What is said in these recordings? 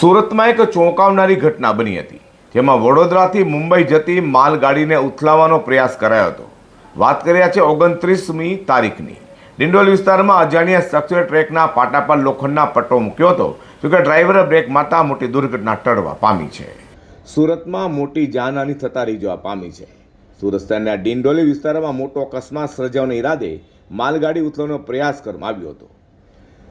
સુરતમાં એક ચોંકાવનારી ઘટના બની હતી, જેમાં વડોદરાથી મુંબઈ જતી માલગાડીને ઉથલાવવાનો પ્રયાસ કરાયો હતો. વાત કર્યા છે ઓગણત્રીસમી તારીખની. ડિંડોલ વિસ્તારમાં અજાણ્યા શખ્સોએ ટ્રેકના પાટા પર લોખંડના પટ્ટો મૂક્યો હતો, જોકે ડ્રાઈવરે બ્રેક મારતા મોટી દુર્ઘટના ટળવા પામી છે. સુરતમાં મોટી જાનહાની થતા રહી જવા પામી છે. સુરત શહેરના ડિંડોલી વિસ્તારમાં મોટો અકસ્માત સર્જાવાના ઈરાદે માલગાડી ઉથલવાનો પ્રયાસ કરવામાં આવ્યો હતો.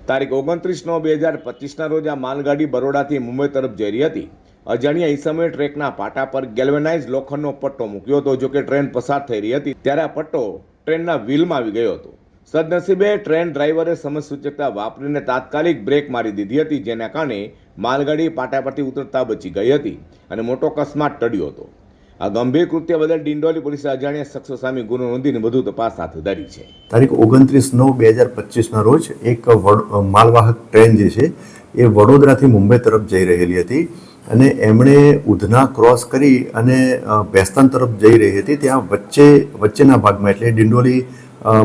તારીખ ઓગણત્રીસ નવ બે હજાર પચીસના રોજ આ માલગાડી બરોડાથી મુંબઈ તરફ જઈ રહી હતી. અજાણ્યા ઈસમોએ ટ્રેકના પાટા પર ગેલ્વેનાઇઝ લોખંડનો પટ્ટો મૂક્યો હતો, જો કે ટ્રેન પસાર થઈ રહી હતી, ત્યારે આ પટ્ટો ટ્રેનના વ્હીલમાં આવી ગયો હતો. સદનસીબે ટ્રેન ડ્રાઈવરે સમયસૂચકતા વાપરીને તાત્કાલિક બ્રેક મારી દીધી હતી, જેના કારણે માલગાડી પાટા પરથી ઉતરતા બચી ગઈ હતી અને મોટો અકસ્માત ટળ્યો હતો. આ ગંભીર કૃત્ય બદલ ડિંડોલી પોલીસે અજાણ્યા શખ્સો સામે ગુનો નોંધીને વધુ તપાસ હાથ ધરી છે. તારીખ ઓગણત્રીસ નવ બે હજાર પચીસના રોજ એક માલવાહક ટ્રેન જે છે, એ વડોદરાથી મુંબઈ તરફ જઈ રહેલી હતી અને એમણે ઉધના ક્રોસ કરી અને ભેસ્તાન તરફ જઈ રહી હતી. ત્યાં વચ્ચે, વચ્ચેના ભાગમાં એટલે ડિંડોલી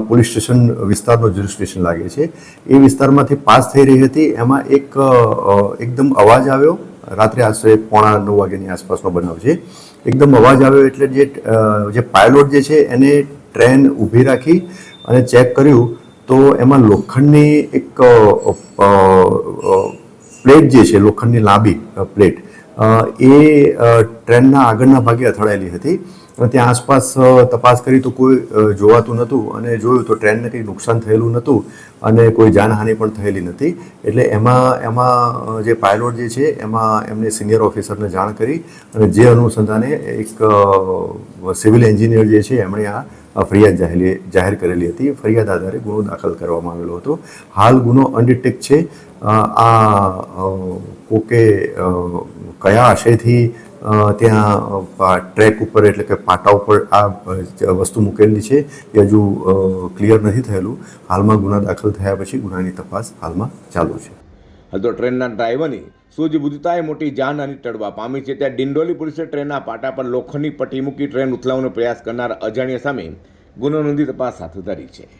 પોલીસ સ્ટેશન વિસ્તારનો જ્યુરી સ્ટેશન લાગે છે. એ વિસ્તારમાંથી પાસ થઈ રહી હતી. એમાં એક એકદમ અવાજ આવ્યો. રાત્રે આશરે પોણા નવ વાગ્યાની આસપાસનો બનાવ છે. એકદમ અવાજ આવ્યો એટલે જે જે પાયલોટ જે છે એને ટ્રેન ઊભી રાખી અને ચેક કર્યું તો એમાં લોખંડની એક પ્લેટ જે છે, લોખંડની લાંબી પ્લેટ એ ટ્રેનના આગળના ભાગે અથડાયેલી હતી. ત્યાં આસપાસ તપાસ કરી તો કોઈ જોવાતું નહોતું અને જોયું તો ટ્રેનને કંઈ નુકસાન થયેલું નહોતું અને કોઈ જાનહાનિ પણ થયેલી નથી. એટલે એમાં એમાં જે પાયલોટ જે છે, એમાં એમને સિનિયર ઓફિસરને જાણ કરી અને જે અનુસંધાને એક સિવિલ એન્જિનિયર જે છે, એમણે આ ફરિયાદ જાહેર જાહેર કરેલી હતી. ફરિયાદ આધારે ગુનો દાખલ કરવામાં આવેલો હતો. હાલ ગુનો અનડિટેક છે. આ કોકે કયા આશયથી ત્યાં ટ્રેક ઉપર એટલે કે પાટા ઉપર આ વસ્તુ મૂકેલી છે એ હજુ ક્લિયર નથી થયેલું. હાલમાં ગુના દાખલ થયા પછી ગુનાની તપાસ હાલમાં ચાલુ છે. હાલ તો ટ્રેનના ડ્રાઈવરની સૂઝબૂઝતાએ મોટી જાનહાની ટળવા પામી છે. ત્યાં ડિંડોલી પોલીસે ટ્રેનના પાટા પર લોખંડની પટ્ટી મૂકી ટ્રેન ઉથલાવવાનો પ્રયાસ કરનાર અજાણ્યા સામે ગુનો નોંધી તપાસ હાથ ધરી છે.